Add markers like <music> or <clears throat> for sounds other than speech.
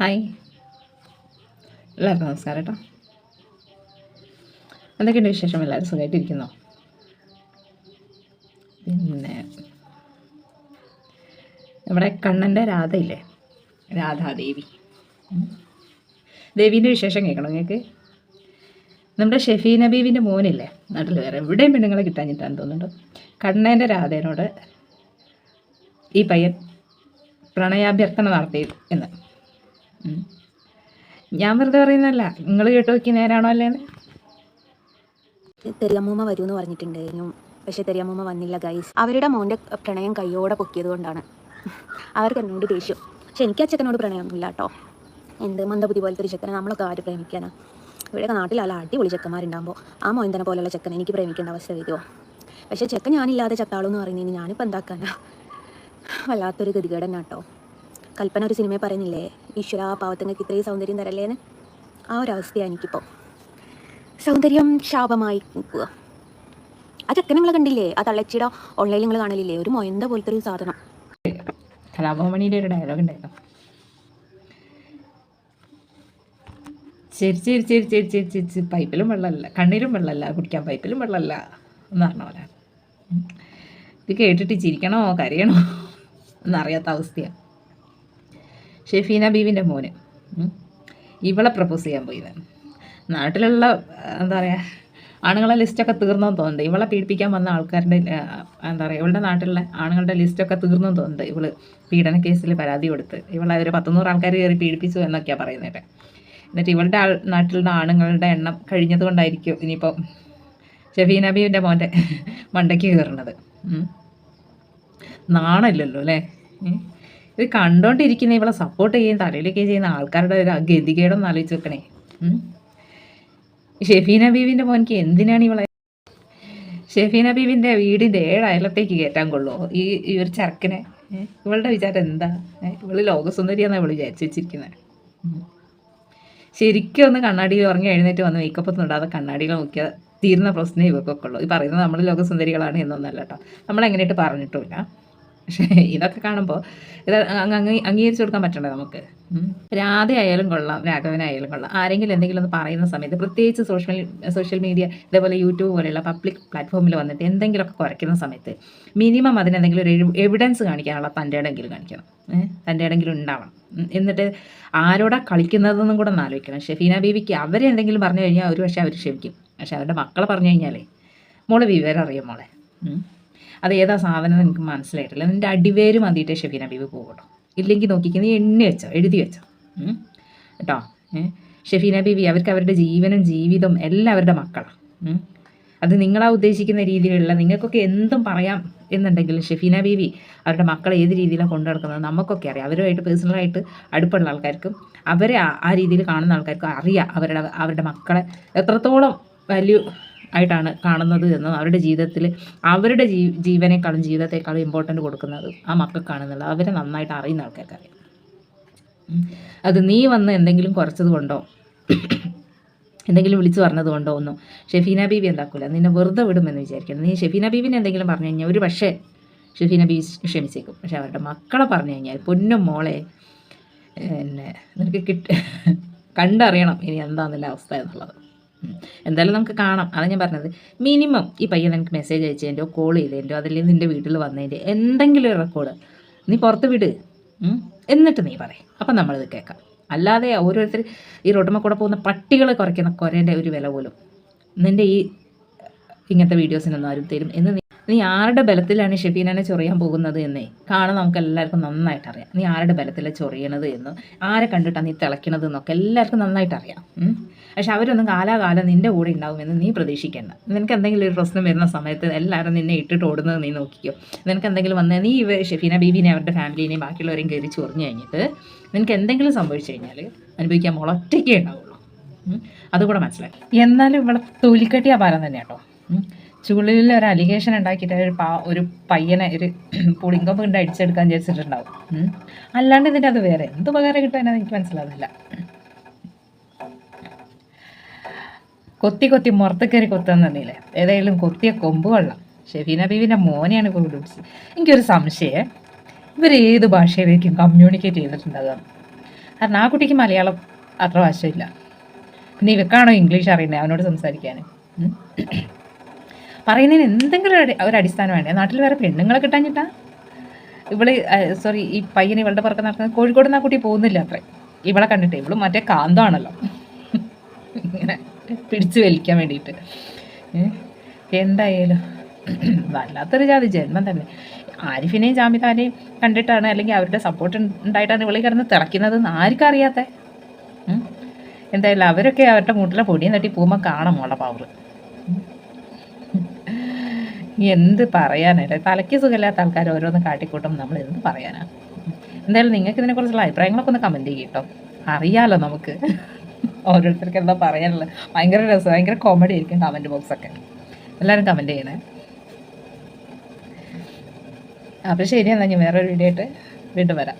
Hi. എല്ലാവർക്കും നമസ്കാരം കേട്ടോ എന്തൊക്കെയുണ്ട് വിശേഷം? എല്ലാവരും സുഖമായിട്ടിരിക്കുന്നോ പിന്നെ നമ്മുടെ കണ്ണന്റെ രാധയില്ലേ രാധാദേവി. ദേവീന്റെ വിശേഷം കേൾക്കണം നിങ്ങൾക്ക്? നമ്മുടെ ഷെഫീ നബീവിന്റെ മോനില്ലേ? നാട്ടിൽ വേറെ എവിടെയും പെണ്ണുങ്ങളെ കിട്ടാഞ്ഞിട്ടാന്ന് തോന്നുന്നുണ്ട്? കണ്ണന്റെ രാധേനോട് ഈ പയ്യൻ പ്രണയാഭ്യർത്ഥന നടത്തി എന്ന്. ഞാൻ വെറുതെ പറയുന്നല്ല നിങ്ങൾ കേട്ട് നോക്കി നേരാണോ അല്ലേന്ന്? തെരിയമ്മൂമ്മ വരൂ എന്ന് പറഞ്ഞിട്ടുണ്ടായിരുന്നു. പക്ഷെ തെരിയമ്മൂമ്മ വന്നില്ല ഗൈസ് അവരുടെ മോന്റെ പ്രണയം കയ്യോടെ പൊക്കിയത് കൊണ്ടാണ്. അവർക്ക് എന്നോട് ദേഷ്യം. പക്ഷെ എനിക്ക് അച്ഛനോട് പ്രണയമൊന്നും പ്രണയമൊന്നുമില്ല കേട്ടോ. എന്ത് മന്ദബുദ്ധി പോലത്തെ ഒരു ചെക്കനെ നമ്മളൊക്കെ ആര് പ്രേമിക്കാനാ? ഇവിടെയൊക്കെ നാട്ടിൽ അല്ല അടിപൊളി ചെക്കന്മാരുണ്ടാകുമ്പോൾ ആ മോയന്തനെ പോലെയുള്ള ചെക്കനെ എനിക്ക് പ്രേമിക്കേണ്ട അവസ്ഥ വരുമോ പക്ഷെ ചെക്കൻ ഞാനില്ലാതെ ചത്താളൂ എന്ന് പറയുന്നതിന് ഞാനിപ്പോൾ എന്താക്കാനാ? വല്ലാത്തൊരു ഗതികേടന്നെ കേട്ടോ കൽപ്പന ഒരു സിനിമയിൽ പറയുന്നില്ലേ? ഈശ്വര പാവത്തങ്ങൾക്ക് ഇത്രയും സൗന്ദര്യം തരല്ലേന്ന്? ആ ഒരു അവസ്ഥയാണ് എനിക്കിപ്പോൾ സൗന്ദര്യം ശാപമായി നിൽക്കുക. ചെക്കൻ നിങ്ങൾ കണ്ടില്ലേ? ആ തള്ളച്ചിയുടെ ഓൺലൈനിൽ നിങ്ങൾ കാണലില്ലേ? ഒരു മൊയന്ത പോലത്തെ ഒരു സാധനം. കലാഭവമണിയുടെ ഒരു ഡയലോഗ് ഉണ്ടായിരുന്നു. ചിരി ചിരി ചിരി ചിരി ചിരി ചിരി ചിരി പൈപ്പിലും വെള്ളമല്ല കണ്ണിലും വെള്ളമല്ല കുടിക്കാൻ പൈപ്പിലും വെള്ളമല്ല എന്ന് പറഞ്ഞ പോലെ. ഇത് കേട്ടിട്ട് ചിരിക്കണോ കരയണോ എന്നറിയാത്ത അവസ്ഥയാണ് ഷെഫീന ബീവിന്റെ മോന്. ഇവളെ പ്രപ്പോസ് ചെയ്യാൻ പോയത് നാട്ടിലുള്ള എന്താ പറയുക ആണുങ്ങളെ ലിസ്റ്റൊക്കെ തീർന്നെന്ന് തോന്നുന്നുണ്ട്. ഇവളെ പീഡിപ്പിക്കാൻ വന്ന ആൾക്കാരുടെ എന്താ പറയുക ഇവളുടെ നാട്ടിലുള്ള ആണുങ്ങളുടെ ലിസ്റ്റൊക്കെ തീർന്നെന്ന് തോന്നുന്നുണ്ട്. ഇവൾ പീഡന കേസിൽ പരാതി കൊടുത്ത്. ഇവളെ ഒരു പത്തുനൂറ് ആൾക്കാർ കയറി പീഡിപ്പിച്ചു എന്നൊക്കെയാണ് പറയുന്നത് എന്നിട്ട് ഇവളുടെ ആൾ നാട്ടിലുള്ള ആണുങ്ങളുടെ എണ്ണം കഴിഞ്ഞത് കൊണ്ടായിരിക്കും ഇനിയിപ്പോൾ ഷെഫീന നബീന്റെ മോന്റെ മണ്ടയ്ക്ക് നാണല്ലോ നാണമില്ലല്ലോ അല്ലേ. ഇത് കണ്ടോണ്ടിരിക്കുന്ന ഇവളെ സപ്പോർട്ട് ചെയ്യുന്ന തലയിലേക്ക് ചെയ്യുന്ന ആൾക്കാരുടെ ഒരു ഗതികേടൊന്ന് ആലോചിച്ച് വെക്കണേ. ഷെഫീന ബീവിന്റെ മോനിക്ക് എന്തിനാണ് ഇവളെ? ഷെഫീന ബീവിന്റെ വീടിന്റെ ഏഴ് അയലത്തേക്ക് കയറ്റാൻ കൊള്ളുമോ ഈ ഈ ഒരു ചരക്കിനെ ഇവളുടെ വിചാരം എന്താ? ഇവൾ ലോകസുന്ദരിയാണെന്ന് ഇവൾ വിചാരിച്ചു വെച്ചിരിക്കുന്നത് ശരിക്കും ഒന്ന് കണ്ണാടിയിൽ ഉറങ്ങി എഴുന്നേറ്റ് വന്ന് മേക്കപ്പ് ഒന്നും ഇടാതെ കണ്ണാടിയിൽ നോക്കിയാൽ തീരുന്ന പ്രശ്നം ഇവക്കൊക്കെ ഉള്ളൂ. ഈ പറയുന്നത് നമ്മൾ ലോകസുന്ദരികളാണ് എന്നൊന്നല്ല കേട്ടോ. നമ്മൾ എങ്ങനെയായിട്ട് പറഞ്ഞിട്ടുമില്ല. പക്ഷേ ഇതൊക്കെ കാണുമ്പോൾ ഇത് അംഗീകരിച്ചു കൊടുക്കാൻ പറ്റണ്ടേ നമുക്ക്? രാധയായാലും കൊള്ളാം രാഘവനായാലും കൊള്ളാം. ആരെങ്കിലും എന്തെങ്കിലും ഒന്ന് പറയുന്ന സമയത്ത് പ്രത്യേകിച്ച് സോഷ്യൽ സോഷ്യൽ മീഡിയ ഇതേപോലെ യൂട്യൂബ് പോലെയുള്ള പബ്ലിക് പ്ലാറ്റ്ഫോമിൽ വന്നിട്ട് എന്തെങ്കിലുമൊക്കെ കുറയ്ക്കുന്ന സമയത്ത് മിനിമം അതിനെന്തെങ്കിലും ഒരു എവിഡൻസ് കാണിക്കാനുള്ള തന്റെ ഇടെങ്കിലും കാണിക്കണം. തന്റെ ഇടെങ്കിലും ഉണ്ടാവണം. എന്നിട്ട് ആരോടാ കളിക്കുന്നതെന്നും കൂടെ ഒന്ന് ആലോചിക്കണം. ഷെഫീന ബീവിക്ക് അവരെ എന്തെങ്കിലും പറഞ്ഞു കഴിഞ്ഞാൽ ഒരു പക്ഷേ അവർ ക്ഷമിക്കും. പക്ഷെ അവരുടെ മക്കളെ പറഞ്ഞു കഴിഞ്ഞാലേ മോളെ വിവരം അറിയാം മോളെ. അത് ഏതാ സാധനം എനിക്ക് മനസ്സിലായിട്ടില്ല. നിന്റെ അടിവേര് മതിയിട്ട് ഷെഫി ബീവി പോകട്ടോ ഇല്ലെങ്കിൽ നോക്കിക്ക് നീ എണ്ണി വെച്ചോ എഴുതി വെച്ചോ. കേട്ടോ? ഷെഫി ബീവി അവർക്ക് അവരുടെ ജീവനും ജീവിതം എല്ലാം അവരുടെ മക്കളാണ്. അത് നിങ്ങളാ ഉദ്ദേശിക്കുന്ന രീതിയിലുള്ള നിങ്ങൾക്കൊക്കെ എന്തും പറയാം എന്നുണ്ടെങ്കിലും ഷെഫീന ബീവി അവരുടെ മക്കളെ ഏത് രീതിയിലാണ് കൊണ്ടു നടക്കുന്നത് നമുക്കൊക്കെ അറിയാം. അവരുമായിട്ട് പേഴ്സണലായിട്ട് അടുപ്പുള്ള ആൾക്കാർക്കും അവരെ ആ രീതിയിൽ കാണുന്ന ആൾക്കാർക്കും അറിയാം അവരുടെ അവരുടെ മക്കളെ. എത്രത്തോളം വാല്യൂ ആയിട്ടാണ് കാണുന്നത് എന്ന് അവരുടെ ജീവിതത്തിൽ അവരുടെ ജീ ജീവനേക്കാളും ജീവിതത്തെക്കാളും ഇമ്പോർട്ടന്റ് കൊടുക്കുന്നത് ആ മക്കൾക്കാണെന്നുള്ളത് അവരെ നന്നായിട്ട് അറിയുന്ന ആൾക്കാർക്ക് അറിയാം അത് നീ വന്ന് എന്തെങ്കിലും കുറച്ചത് കൊണ്ടോ എന്തെങ്കിലും വിളിച്ചു പറഞ്ഞത് കൊണ്ടോ ഒന്നും ഷെഫീന ബീബി എന്താക്കൂല. നിന്നെ വെറുതെ വിടുമെന്ന് വിചാരിക്കണം നീ ഷെഫീന ബീബിനെ എന്തെങ്കിലും പറഞ്ഞു കഴിഞ്ഞാൽ ഒരു പക്ഷേ ഷെഫീന ബീബി ക്ഷമിച്ചേക്കും. പക്ഷെ അവരുടെ മക്കളെ പറഞ്ഞു കഴിഞ്ഞാൽ പൊന്നും മോളെ പിന്നെ നിനക്ക് കിട്ട കണ്ടറിയണം ഇനി എന്താണെന്നുള്ള അവസ്ഥ എന്നുള്ളത്. എന്തായാലും നമുക്ക് കാണാം. അതാണ് ഞാൻ പറഞ്ഞത്. മിനിമം ഈ പയ്യൻ എനിക്ക് മെസ്സേജ് അയച്ചതിന്റെയോ കോൾ ചെയ്തതിന്റെയോ അതല്ലെങ്കിൽ നിന്റെ വീട്ടിൽ വന്നതിന്റെ എന്തെങ്കിലും ഒരു റെക്കോർഡ് നീ പുറത്ത് വിട്. എന്നിട്ട് നീ പറയും. അപ്പം നമ്മളിത് കേൾക്കാം. അല്ലാതെ ഓരോരുത്തർ ഈ റോട്ടുമ്മ കൂടെ പോകുന്ന പട്ടികളെ കുറയ്ക്കുന്ന കുരേന്റെ ഒരു വില പോലും. നിന്റെ ഈ ഇങ്ങനത്തെ വീഡിയോസിനൊന്നും ആരും തരും എന്ന് നീ ആരുടെ ബലത്തിലാണ് ഷെഫീനനെ ചൊറിയാൻ പോകുന്നത് എന്നേ? കാണാൻ നമുക്ക് എല്ലാവർക്കും നന്നായിട്ട് അറിയാം നീ ആരുടെ ബലത്തിലാണ് ചൊറിയണത് എന്ന്? ആരെ കണ്ടിട്ടാണ് നീ തിളയ്ക്കണത് എന്നൊക്കെ എല്ലാവർക്കും നന്നായിട്ട് അറിയാം. പക്ഷെ അവരൊന്നും കാലാകാലം നിന്റെ കൂടെ ഉണ്ടാവുമെന്ന് നീ പ്രതീക്ഷിക്കേണ്ട. നിനക്ക് എന്തെങ്കിലും ഒരു പ്രശ്നം വരുന്ന സമയത്ത് എല്ലാവരും നിന്നെ ഇട്ടിട്ട് ഓടുന്നത് നീ നോക്കിക്കോ. നിനക്ക് എന്തെങ്കിലും വന്നാൽ നീ ഇവ ഷെഫീന ബീബിനെ അവരുടെ ഫാമിലിനെയും ബാക്കിയുള്ളവരെയും കയറി ചൊറിഞ്ഞു കഴിഞ്ഞിട്ട് നിനക്ക് എന്തെങ്കിലും സംഭവിച്ചു കഴിഞ്ഞാൽ അനുഭവിക്കാൻ മോൾ ഉണ്ടാവുള്ളൂ. അതുകൂടെ മനസ്സിലാക്കി. എന്നാലും ഇവിടെ തൊലിക്കട്ടിയ പാലം തന്നെ കേട്ടോ ചുള്ളിൽ ഒരു അലിഗേഷൻ ഉണ്ടാക്കിയിട്ട് ഒരു പാ ഒരു പയ്യനെ ഒരു <clears throat> പുളിങ്കം കൊണ്ട് അടിച്ചെടുക്കാൻ വിചാരിച്ചിട്ടുണ്ടാവും. അല്ലാണ്ട് ഇതിന്റെ അത് വേറെ എന്ത് ഉപകാരം കിട്ടാനെന്ന് എനിക്ക് മനസ്സിലാവുന്നില്ല. കൊത്തി കൊത്തി മുറത്ത് കയറി കൊത്തുന്നില്ലേ ഏതായാലും കൊത്തിയ കൊമ്പ് കൊള്ളാം. ഷെഫീന ബീവിന്റെ മോനെയാണ് ഇപ്പോൾ പിടിച്ചത്. എനിക്കൊരു സംശയം. ഇവർ ഏത് ഭാഷയിലേക്കും കമ്മ്യൂണിക്കേറ്റ് ചെയ്തിട്ടുണ്ടാകുക കാരണം ആ കുട്ടിക്ക് മലയാളം അത്ര ഭാഷയില്ല പിന്നെ ഇവക്കാണോ ഇംഗ്ലീഷ് അറിയുന്നത് അവനോട് സംസാരിക്കാൻ. പറയുന്നതിന് എന്തെങ്കിലും ഒരു അടി- ഒരു അടിസ്ഥാനം വേണ്ടേ? നാട്ടിൽ വേറെ പെണ്ണുങ്ങളെ കിട്ടാഞ്ഞിട്ടാ ഇവൾ സോറി ഈ പയ്യൻ ഇവളുടെ പുറത്ത് നടക്കുന്നത് കോഴിക്കോട് നിന്ന് ആ കുട്ടി പോകുന്നില്ല അത്രേ. ഇവളെ കണ്ടിട്ട് ഇവളും മറ്റേ കാന്താണല്ലോ. ഇങ്ങനെ പിടിച്ചു വലിക്കാൻ വേണ്ടിയിട്ട്. എന്തായാലും വല്ലാത്തൊരു ജാതി ജന്മം തന്നെ. ആരിഫിനെയും ജാമിതാനെയും കണ്ടിട്ടാണ് അല്ലെങ്കിൽ അവരുടെ സപ്പോർട്ട് ഉണ്ടായിട്ടാണ് ഇവളി കിടന്ന് തിളയ്ക്കുന്നത് ആർക്കും അറിയാത്ത? എന്തായാലും അവരൊക്കെ അവരുടെ മൂട്ടിലെ പൊടിയും തട്ടി പോകുമ്പോൾ കാണാം മോളെ പവർ എന്ത് പറയാനല്ലേ തലയ്ക്ക് സുഖമില്ലാത്ത ആൾക്കാർ ഓരോന്ന് കാട്ടിക്കൂട്ടും നമ്മൾ എന്ത് പറയാനാ? എന്തായാലും നിങ്ങൾക്ക് ഇതിനെക്കുറിച്ചുള്ള അഭിപ്രായങ്ങളൊക്കെ ഒന്ന് കമന്റ് ചെയ്യും കേട്ടോ അറിയാലോ നമുക്ക്. ഓരോരുത്തർക്ക് എന്താ പറയാനുള്ളത്. ഭയങ്കര രസം ഭയങ്കര കോമഡി ആയിരിക്കും കമന്റ് ബോക്സൊക്കെ എല്ലാവരും കമന്റ് ചെയ്യണേ. അപ്പോൾ ശരി എന്നാൽ ഞാൻ വേറൊരു വീഡിയോ ആയിട്ട് വീണ്ടും വരാം.